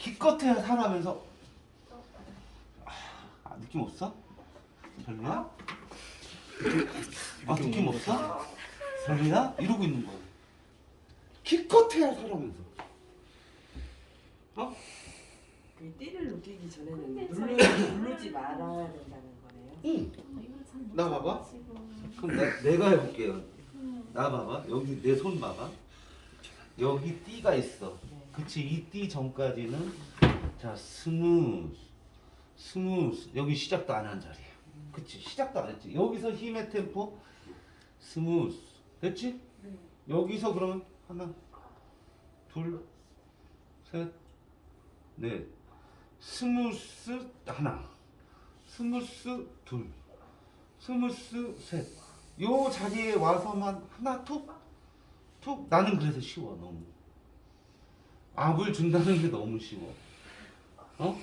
기껏해야 살아면서 아, 느낌 없어? 별로야? 아 느낌 없어? 별로야? 이러고 있는 거야. 기껏해야 살아면서. 어? 그 띠를 느끼기 전에는 누르, 누르지 말아야 된다는 거네요. 응. 나 봐봐. 그럼 내, 내가 해볼게요. 나 봐봐. 여기 내 손 봐봐. 여기 띠가 있어. 네. 그치 이띠 전까지는 자 스무스 스무스 여기 시작도 안 한 자리야. 그치 시작도 안 했지. 여기서 힘의 템포 스무스 됐지? 네. 여기서 그러면 하나 둘셋넷 스무스 하나 스무스 둘 스무스 셋요 자리에 와서만 하나 툭툭 나는 그래서 쉬워 너무 압을 준다는 게 너무 쉬워 어?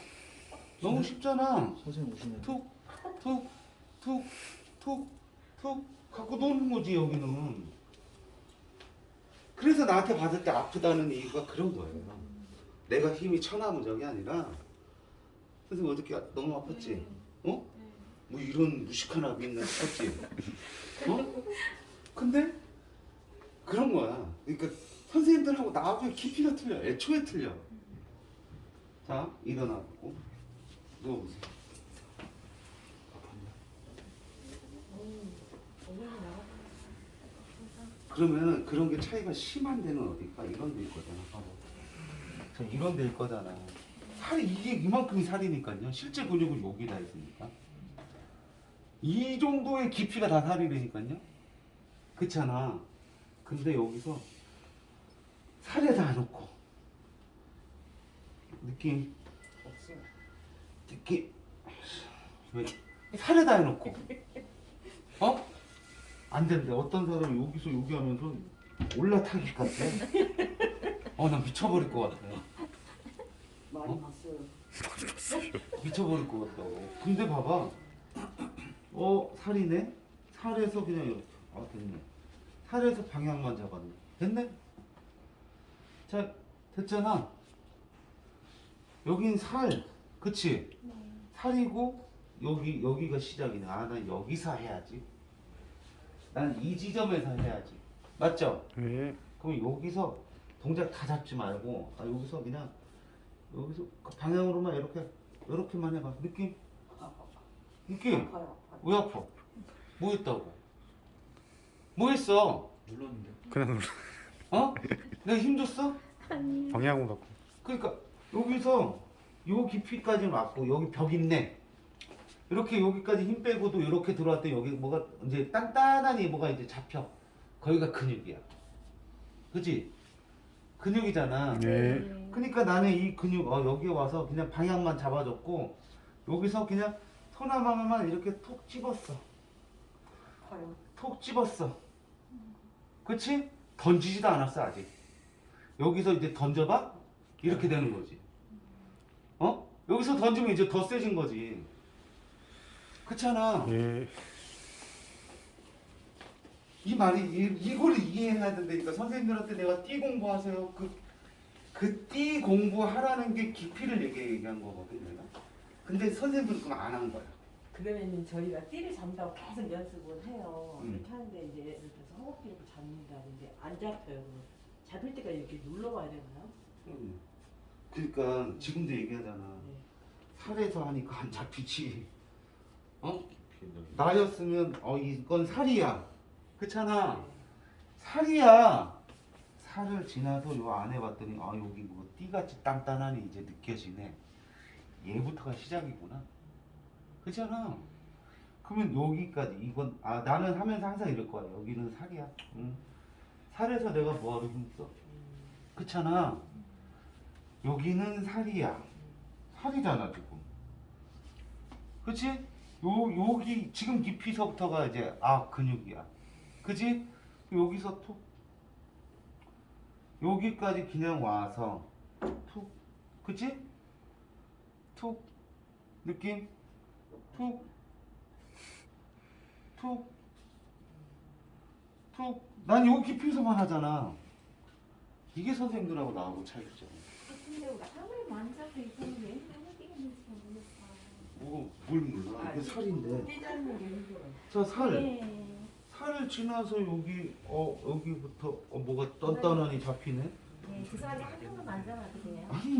너무 쉽잖아 선생님 오시면 툭, 툭, 툭, 툭, 툭 갖고 노는 거지 여기는. 그래서 나한테 받을 때 아프다는 이유가 그런 거예요. 내가 힘이 천하무적이 아니라 선생님 어저께 너무 아팠지? 어? 뭐 이런 무식한 압이 있나 싶었지? 어? 근데 그런 거야. 그러니까 선생님들하고 나하고의 깊이가 틀려. 애초에 틀려. 자 일어나고 누워보세요. 그러면은 그런 게 차이가 심한 데는 어딜까? 이런 데일 거잖아. 바로. 저 이런 데일 거잖아. 살이 이게 이만큼이 살이니까요. 실제 근육은 여기 다 있으니까. 이 정도의 깊이가 다 살이라니까요. 그렇잖아. 근데 여기서 살에다 놓고 느낌. 느낌 왜 살에다 해놓고 어? 안 된대. 어떤 사람이 여기서 여기 하면서 올라타기 같아. 어, 나 미쳐버릴 것 같아. 많이 어? 봤어요. 미쳐버릴 것 같다고. 근데 봐봐. 어, 살이네? 살에서 그냥 이렇게. 아, 됐네. 살에서 방향만 잡았네. 됐네? 자, 됐잖아. 여긴 살. 그치? 네. 살이고, 여기, 여기가 시작이네. 아, 난 여기서 해야지. 난 이 지점에서 해야지. 맞죠? 네. 그럼 여기서 동작 다 잡지 말고 아 여기서 그냥 여기서 그 방향으로만 이렇게 이렇게만 해봐 느낌 느낌. 왜 아파 뭐 했다고 뭐 했어 눌렀는데 그냥 눌러 어 내가 힘줬어? 아니. 방향으로 바꾸 그러니까 여기서 요 깊이까지 맞고 여기 벽 있네. 이렇게 여기까지 힘 빼고도 이렇게 들어왔더니 여기 뭐가 이제 단단하니 뭐가 이제 잡혀. 거기가 근육이야. 그지 근육이잖아. 네. 그러니까 나는 이 근육 어, 여기 와서 그냥 방향만 잡아줬고 여기서 그냥 소나방만 이렇게 톡 집었어. 톡 집었어. 그치? 던지지도 않았어 아직 여기서 이제 던져봐? 이렇게 되는 거지 어? 여기서 던지면 이제 더 세진 거지 그렇잖아 네. 이 말이 이, 이걸 이해해야 된다니까 선생님들한테 내가 띠 공부하세요 그그 띠 공부하라는 게 깊이를 얘기, 얘기한 거거든 내가 근데 선생님들은 그거 안한 거야 그러면 저희가 띠를 잡는다고 계속 연습을 해요. 음. 이렇게 하는데 이제 예를 들어서 허벅지를 잡는다는데 안 잡혀요. 그럼 잡을 때까지 이렇게 눌러 봐야 되나요? 응. 그러니까 지금도 얘기하잖아. 네. 살에서 하니까 안 잡히지. 어? 나였으면 어 이건 살이야. 그렇잖아. 살이야. 살을 지나서 요 안에 봤더니 아 여기 뭐 띠같이 단단하니 이제 느껴지네. 얘부터가 시작이구나. 그렇잖아. 그러면 여기까지 이건 아 나는 하면서 항상 이럴 거야. 여기는 살이야. 응. 살에서 내가 뭐하러 힘써 음, 그렇잖아. 여기는 살이야. 살이잖아 지금. 그치? 요 여기 지금 깊이서부터가 이제 아 근육이야. 그지? 여기서 툭. 여기까지 그냥 와서 툭. 그치? 툭. 느낌? 툭. 툭, 툭. 난요 깊이서만 하잖아. 이게 선생님들하고 나하고 차이죠. 근데 근데 아무리 만져도 이거는 왜 눈을 띄는지 모르겠어요. 뭐, 뭘 몰라 이게 살인데 떼자는 게 힘들어요. 자살 네. 살을 지나서 여기 어 여기부터 어, 뭐가 떤떤하니 잡히네 네, 죄송한데 한 번만 만져봐도 돼요? 아니